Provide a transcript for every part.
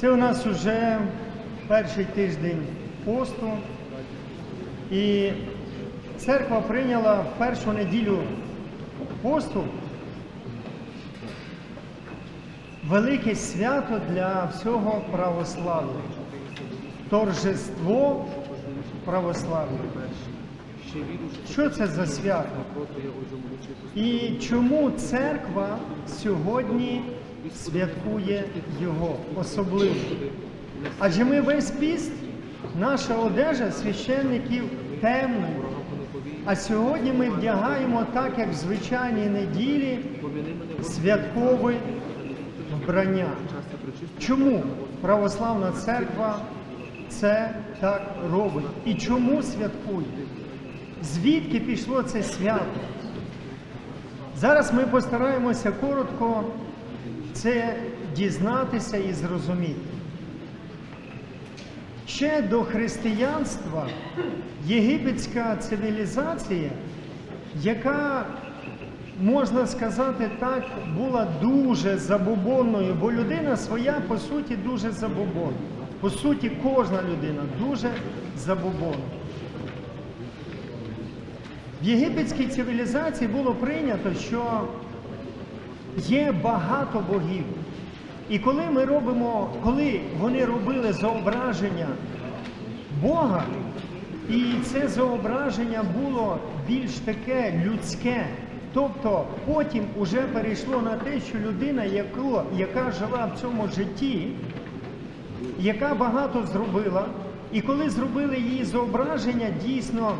Це у нас вже перший тиждень посту, і церква прийняла першу неділю посту велике свято для всього православ'я. Торжество православ'я. Що це за свято? І чому церква сьогодні святкує його особливо? Адже ми весь піст, наша одежа священників темною. А сьогодні ми вдягаємо так, як в звичайній неділі, святкове вбрання. Чому православна церква це так робить? І чому святкує? Звідки пішло це свято? Зараз ми постараємося коротко це дізнатися і зрозуміти. Ще до християнства єгипетська цивілізація, яка, можна сказати так, була дуже забобонною, бо людина своя, по суті, дуже забобонна. По суті, кожна людина дуже забобонна. В єгипетській цивілізації було прийнято, що є багато богів. І коли ми робимо, коли вони робили зображення Бога, і це зображення було більш таке людське, тобто потім уже перейшло на те, що людина, яку, яка жила в цьому житті, яка багато зробила, і коли зробили її зображення, дійсно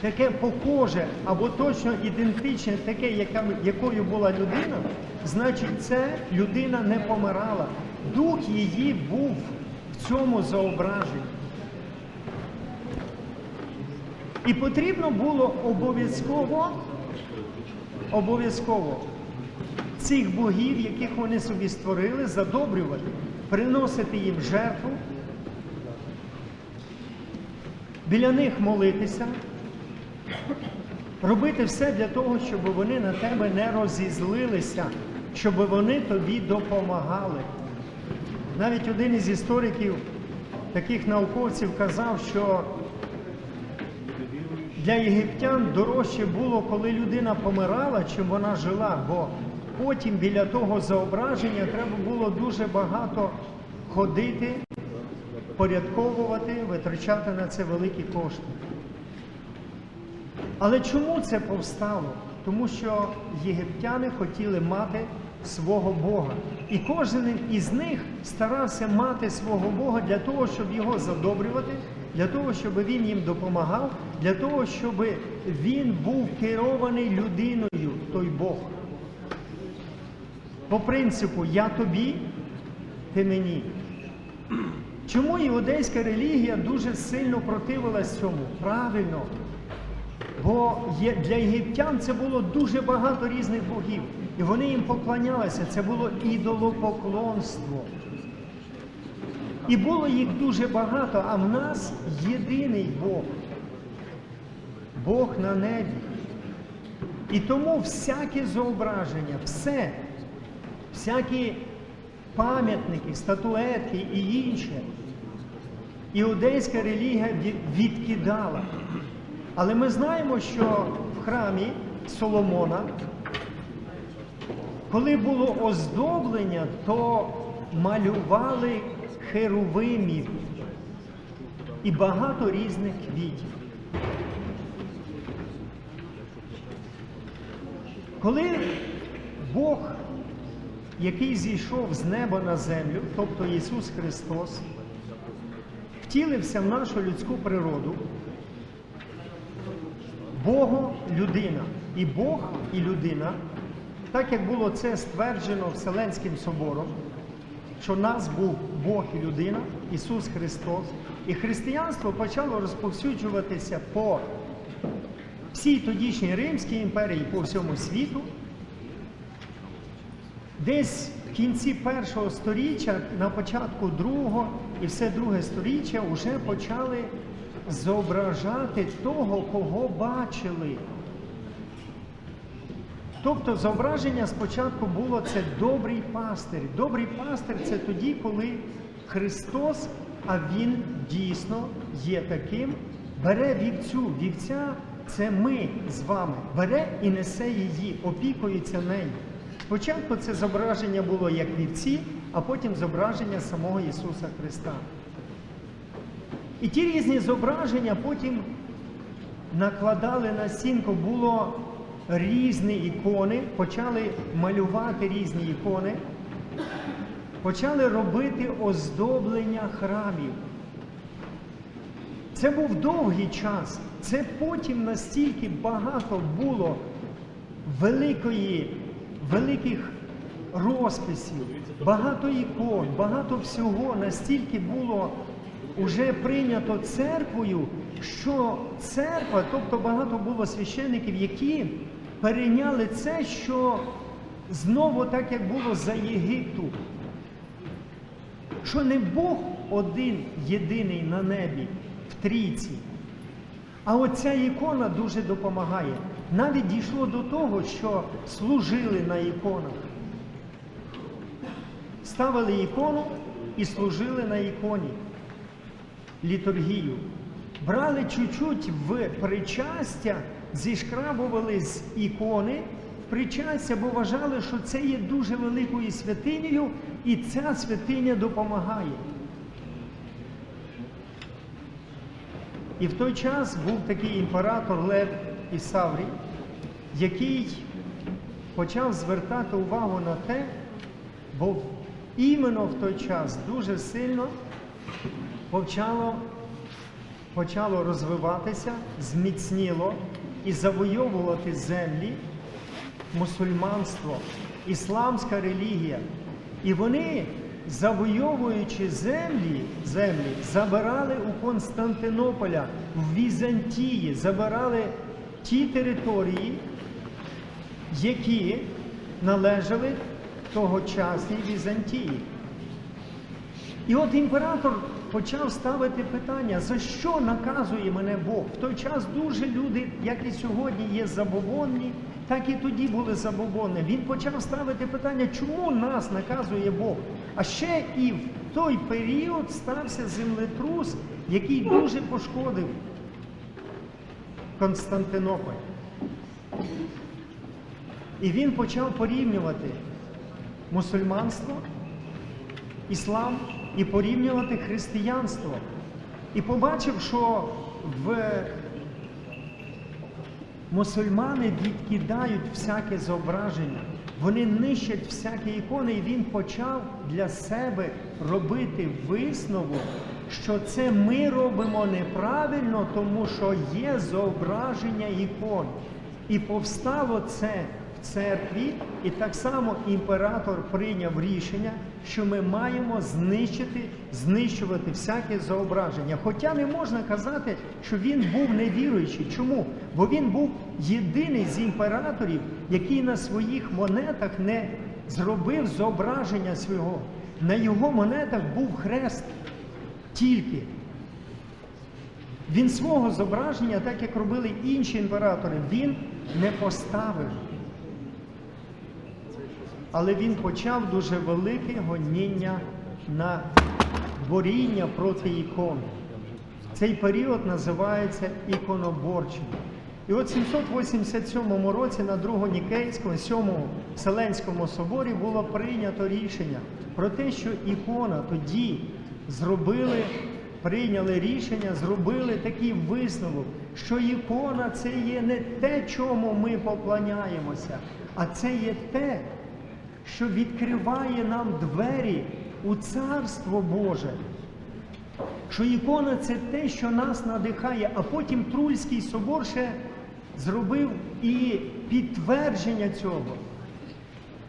таке похоже або точно ідентичне, таке, яка, якою була людина, значить, це людина не помирала. Дух її був в цьому зображенні. І потрібно було обов'язково, обов'язково цих богів, яких вони собі створили, задобрювати, приносити їм жертву, біля них молитися, робити все для того, щоб вони на тебе не розізлилися, щоб вони тобі допомагали. Навіть один із істориків, таких науковців, казав, що для єгиптян дорожче було, коли людина помирала, чим вона жила, бо потім біля того зображення треба було дуже багато ходити, порядковувати, витрачати на це великі кошти. Але чому це повстало? Тому що єгиптяни хотіли мати свого Бога. І кожен із них старався мати свого Бога для того, щоб його задобрювати, для того, щоб він їм допомагав, для того, щоб він був керований людиною, той Бог. По принципу я тобі, ти мені. Чому іудейська релігія дуже сильно противилась цьому? Правильно. Бо для єгиптян це було дуже багато різних богів. І вони їм поклонялися. Це було ідолопоклонство. І було їх дуже багато, а в нас єдиний Бог. Бог на небі. І тому всяке зображення, все, всякі пам'ятники, статуетки і інше, іудейська релігія відкидала. Але ми знаємо, що в храмі Соломона, коли було оздоблення, то малювали херувимів і багато різних квітів. Коли Бог, який зійшов з неба на землю, тобто Ісус Христос, втілився в нашу людську природу, Богу людина. І Бог і людина, так як було це стверджено Вселенським собором, що нас був Бог і людина, Ісус Христос, і християнство почало розповсюджуватися по всій тодішній Римській імперії, по всьому світу. Десь в кінці першого сторіччя, на початку другого і все друге сторіччя вже почали зображати того, кого бачили. Тобто зображення спочатку було це добрий пастир. Добрий пастир це тоді, коли Христос, а Він дійсно є таким, бере вівцю. Вівця це ми з вами. Бере і несе її, опікується нею. Спочатку це зображення було як вівці, а потім зображення самого Ісуса Христа. І ті різні зображення потім накладали на стінку, було різні ікони, почали малювати різні ікони, почали робити оздоблення храмів. Це був довгий час. Це потім настільки багато було великої, великих розписів, багато ікон, багато всього, настільки було уже прийнято церквою, що церква, тобто багато було священиків, які перейняли це, що знову так, як було за Єгипту, що не Бог один єдиний на небі в трійці. А оця ікона дуже допомагає. Навіть дійшло до того, що служили на іконах. Ставили ікону і служили на іконі літургію. Брали чуть-чуть в причастя, зішкрабували з ікони в причастя, бо вважали, що це є дуже великою святинею, і ця святиня допомагає. І в той час був такий імператор Лев Ісаврій, який почав звертати увагу на те, бо іменно в той час дуже сильно почало, почало розвиватися, зміцніло і завойовувати землі мусульманство, ісламська релігія. І вони, завойовуючи землі, землі, забирали у Константинополя, в Візантії, забирали ті території, які належали тогочасній Візантії. І от імператор почав ставити питання, за що наказує мене Бог? В той час дуже люди, як і сьогодні, є забобонні, так і тоді були забобонні. Він почав ставити питання, чому нас наказує Бог? А ще і в той період стався землетрус, який дуже пошкодив Константинополь. І він почав порівнювати мусульманство, іслам і порівнювати християнство. І побачив, що в мусульмани відкидають всяке зображення, вони нищать всякі ікони, і він почав для себе робити висновок, що це ми робимо неправильно, тому що є зображення ікон. І повстало це в церкві, і так само імператор прийняв рішення, що ми маємо знищити, знищувати всяке зображення. Хоча не можна казати, що він був невіруючий. Чому? Бо він був єдиний з імператорів, який на своїх монетах не зробив зображення свого. На його монетах був хрест тільки. Він свого зображення, так як робили інші імператори, він не поставив. Але він почав дуже велике гоніння на боріння проти ікон. Цей період називається іконоборчим. І от в 787 році на Другонікейському, сьомому Вселенському соборі було прийнято рішення про те, що ікона тоді зробили, прийняли рішення, зробили такий висновок, що ікона це є не те, чому ми поклоняємося, а це є те, що відкриває нам двері у Царство Боже. Що ікона це те, що нас надихає, а потім Трульський собор ще зробив і підтвердження цього.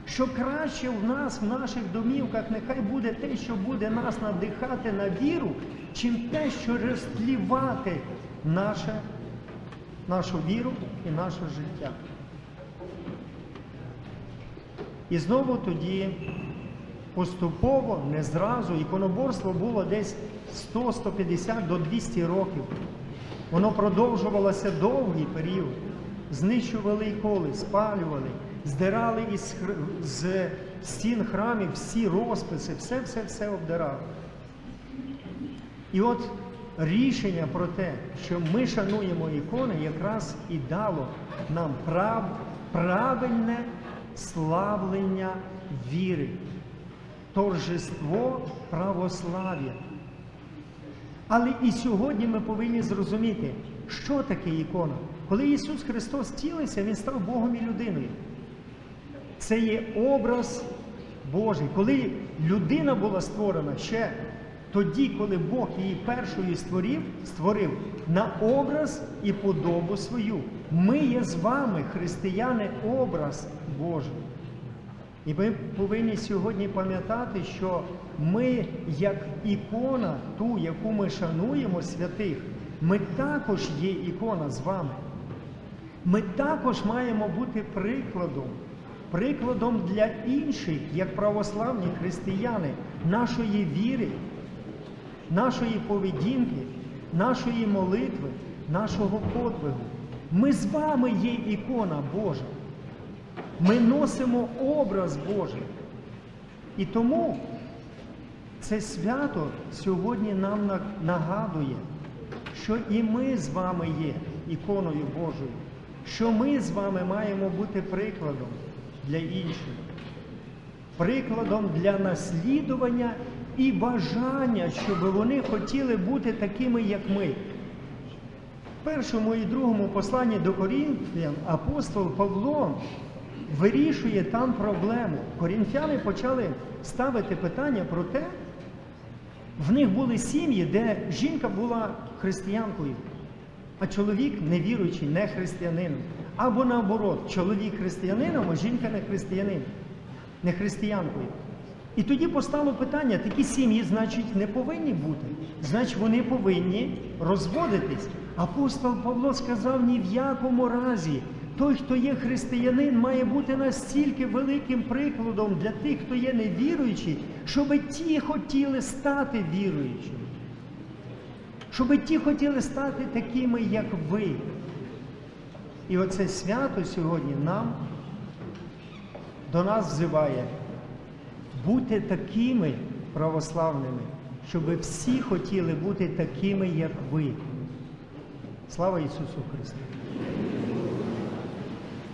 Що краще в нас, в наших домівках, нехай буде те, що буде нас надихати на віру, чим те, що розтлівати наше, нашу віру і наше життя. І знову тоді поступово, не зразу, іконоборство було десь 100-150 до 200 років. Воно продовжувалося довгий період. Знищували іколи, спалювали, здирали із хр- з стін храмів всі розписи, все-все-все обдирали. І от рішення про те, що ми шануємо ікони, якраз і дало нам прав, правильне славлення віри, торжество православ'я. Але і сьогодні ми повинні зрозуміти, що таке ікона. Коли Ісус Христос втілився, Він став Богом і людиною. Це є образ Божий. Коли людина була створена ще тоді, коли Бог її першою створив, створив на образ і подобу свою. Ми є з вами, християни, образ Божий. І ми повинні сьогодні пам'ятати, що ми, як ікона, ту, яку ми шануємо святих, ми також є ікона з вами. Ми також маємо бути прикладом, прикладом для інших, як православні християни, нашої віри, нашої поведінки, нашої молитви, нашого подвигу. Ми з вами є ікона Божа. Ми носимо образ Божий. І тому це свято сьогодні нам нагадує, що і ми з вами є іконою Божою, що ми з вами маємо бути прикладом для інших, прикладом для наслідування і бажання, щоб вони хотіли бути такими, як ми. В першому і другому посланні до Корінфян апостол Павло вирішує там проблему. Корінфяни почали ставити питання про те, в них були сім'ї, де жінка була християнкою, а чоловік невіруючий, не християнином. Або наоборот, чоловік християнином, а жінка не християнин, не християнкою. І тоді постало питання: такі сім'ї, значить, не повинні бути. Значить, вони повинні розводитись. Апостол Павло сказав ні в якому разі. Той, хто є християнин, має бути настільки великим прикладом для тих, хто є невіруючий, щоб ті хотіли стати віруючими. Щоб ті хотіли стати такими, як ви. І оце свято сьогодні нам до нас взиває бути такими православними, щоб всі хотіли бути такими, як ви. Слава Ісусу Христу!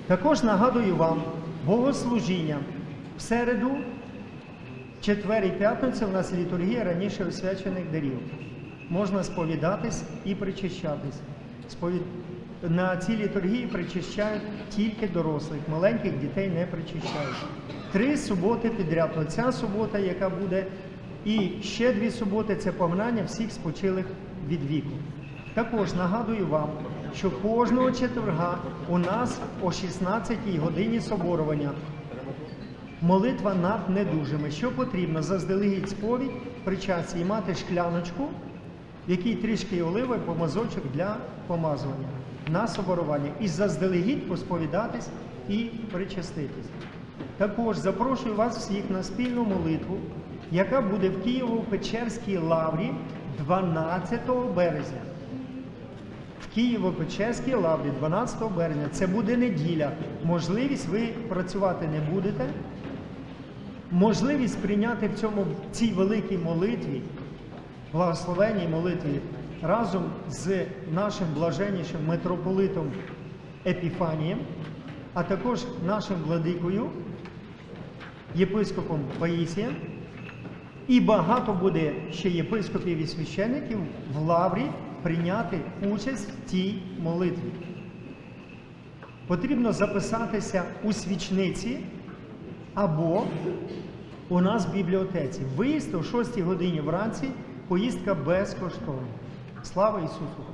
Також нагадую вам богослужіння в середу, четвер і п'ятницю в нас літургія раніше освячених дарів. Можна сповідатись і причащатись. На цій літургії причащають тільки дорослих, маленьких дітей не причащають. Три суботи підряд. Оця субота, яка буде, і ще дві суботи це поминання всіх спочилих від віку. Також нагадую вам, що кожного четверга у нас о 16-й годині соборування молитва над недужими. Що потрібно? Заздалегідь сповідь при часі і мати шкляночку, в якій трішки оливи, помазочок для помазування на соборування. І заздалегідь посповідатись і причаститись. Також запрошую вас всіх на спільну молитву, яка буде в Києво-Печерській лаврі 12 березня. В Києво-Печерській лаврі 12 березня. Це буде неділя. Можливість ви працювати не будете. Можливість прийняти в цьому в цій великій молитві, благословенній молитві разом з нашим блаженнішим митрополитом Епіфанієм, а також нашим владикою, єпископом Паїсієм. І багато буде ще єпископів і священиків в лаврі прийняти участь в цій молитві. Потрібно записатися у свічниці або у нас в бібліотеці. Виїзд о 6 годині вранці, поїздка безкоштовна. Слава Ісусу!